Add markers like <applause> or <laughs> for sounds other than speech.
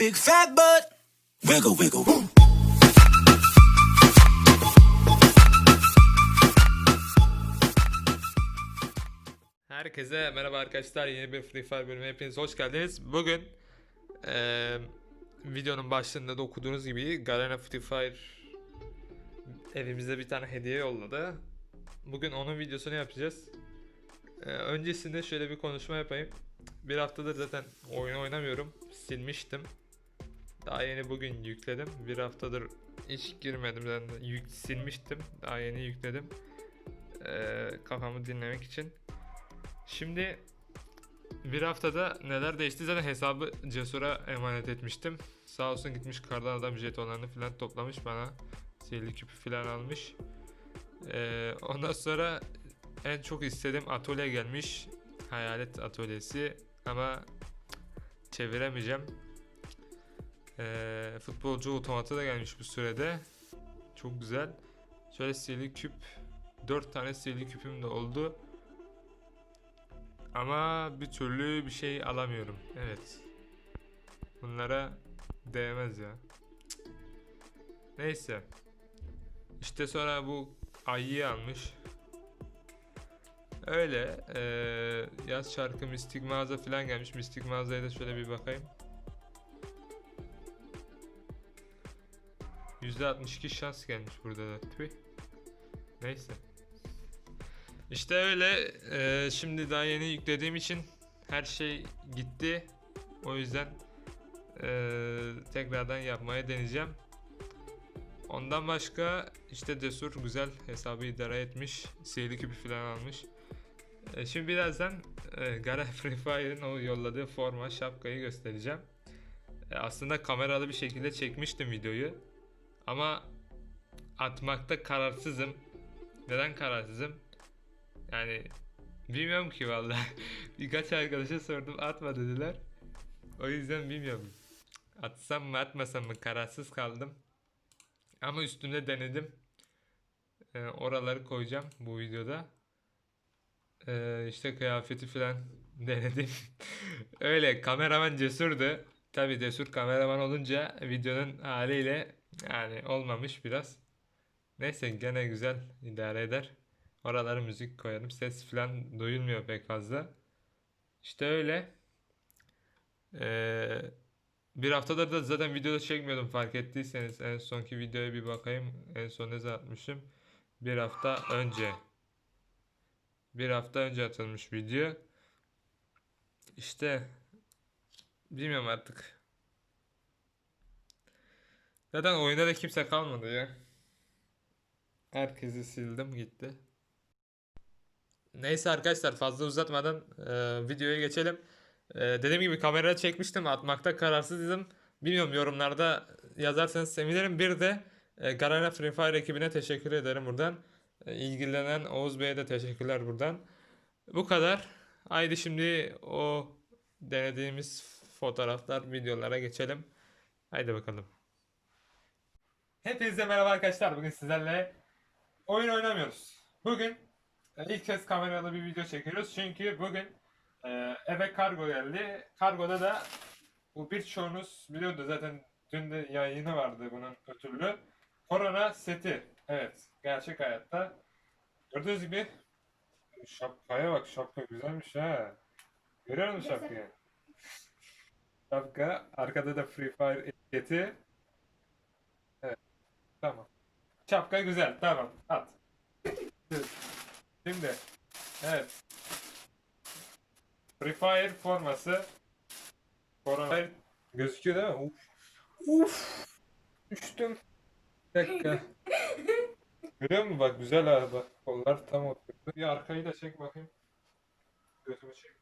big fat butt. Wiggle, wiggle. Woo. Herkese merhaba arkadaşlar yeni bir Free Fire bölümüne hepiniz hoş geldiniz. Bugün eee, videonun başlığında da okuduğunuz gibi Garena Free Fire evimize bir tane hediye yolladı. Bugün onun videosunu yapacağız. Eee, öncesinde şöyle bir konuşma yapayım. Bir haftadır zaten oyun oynamıyorum. Silmiştim. Daha yeni bugün yükledim. Bir haftadır hiç girmedim zaten yük silmiştim. Daha yeni yükledim. Eee, kafamı dinlemek için. Şimdi bir haftada neler değişti zaten hesabı Cesur'a emanet etmiştim. Sağ olsun gitmiş kardan adam jetonlarını falan toplamış bana. Sihirli küpü falan almış. Ee, ondan sonra en çok istediğim atölye gelmiş. Hayalet atölyesi ama çeviremeyeceğim. Ee, futbolcu otomatı da gelmiş bu sürede. Çok güzel. Şöyle sihirli küp 4 tane sihirli küpüm de oldu. Ama bir türlü bir şey alamıyorum. Evet. Bunlara değmez ya. Neyse. İşte sonra bu ayıyı almış. Öyle. eee, yaz şarkı Mistik Mağaza falan gelmiş. Mistik Mağaza'ya da şöyle bir bakayım. %62 şans gelmiş burada da. Tüh. Neyse. İşte öyle. Eee, şimdi daha yeni yüklediğim için her şey gitti. O yüzden eee, tekrardan yapmaya deneyeceğim. Ondan başka işte Desur güzel hesabı idare etmiş. Sihirli küpü falan almış. E, şimdi birazdan e, Gara <laughs> Free Fire'ın o yolladığı forma şapkayı göstereceğim. E, aslında kameralı bir şekilde çekmiştim videoyu. Ama atmakta kararsızım. Neden kararsızım? Yani bilmiyorum ki vallahi. <laughs> Birkaç arkadaşa sordum atma dediler. O yüzden bilmiyorum. Atsam mı atmasam mı kararsız kaldım. Ama üstümde denedim. Ee, oraları koyacağım bu videoda. Ee, işte kıyafeti falan <laughs> denedim. Öyle kameraman cesurdu. Tabi cesur kameraman olunca videonun haliyle yani olmamış biraz. Neyse gene güzel idare eder. Oralara müzik koyarım. Ses falan duyulmuyor pek fazla. İşte öyle. Ee, bir haftadır da zaten videoda çekmiyordum fark ettiyseniz. En sonki videoya bir bakayım. En son ne zaman atmışım? Bir hafta önce. Bir hafta önce atılmış video. İşte bilmiyorum artık. Zaten oyunda da kimse kalmadı ya. Herkesi sildim gitti. Neyse arkadaşlar fazla uzatmadan e, videoya geçelim. E, dediğim gibi kameraya çekmiştim atmakta kararsızdım. Bilmiyorum yorumlarda yazarsanız sevinirim. Bir de e, Garena Free Fire ekibine teşekkür ederim buradan. E, ilgilenen Oğuz Bey'e de teşekkürler buradan. Bu kadar. Haydi şimdi o denediğimiz fotoğraflar, videolara geçelim. Haydi bakalım. Hepinize merhaba arkadaşlar. Bugün sizlerle oyun oynamıyoruz. Bugün e, ilk kez kameralı bir video çekiyoruz. Çünkü bugün e, eve kargo geldi. Kargoda da bu birçoğunuz biliyordu zaten dün de yayını vardı bunun ötürü. Korona seti. Evet. Gerçek hayatta. Gördüğünüz gibi şapkaya bak. Şapka güzelmiş ha. Görüyor musun şapkayı? Şapka. Arkada da Free Fire etiketi. Tamam. Şapka güzel. Tamam. At. Şimdi. Evet. Free Fire forması. Korona gözüküyor değil mi? Uf. Uf. Düştüm. Bir dakika. Görüyor musun bak güzel ha bak. Kollar tam oturdu. Bir arkayı da çek bakayım. Götümü çek.